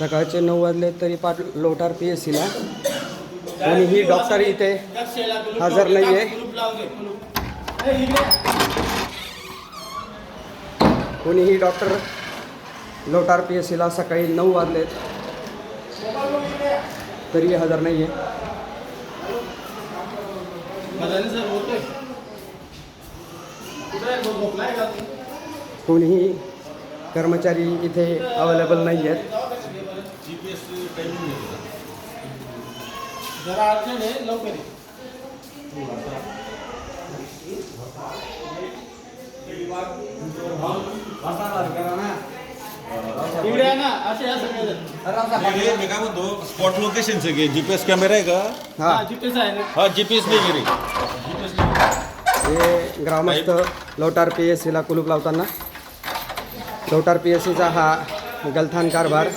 सकाळचे नऊ वाजले तरी पाठ लोटार पी एस सीला कोणीही डॉक्टर इथे हजर नाही आहे कोणीही डॉक्टर लोटार पी एस सीला सकाळी नऊ वाजलेत तरी हजर नाही आहे कोणीही कर्मचारी इथे अवेलेबल नाही आहेत जरा अर्जंट आहे लवकर ये. इकडे आहे ना असे या सगळे हे मी काय म्हणतो स्पॉट लोकेशनचं घे. जीपीएस कॅमेरा आहे का? हा. हा जीपीएस आहे ना. हा जीपीएस नाही घरी. हे ग्रामस्थ लोटार पी एस सीला कुलूप लावताना. लोटार पी एस सीचा हा गलथान कारभार.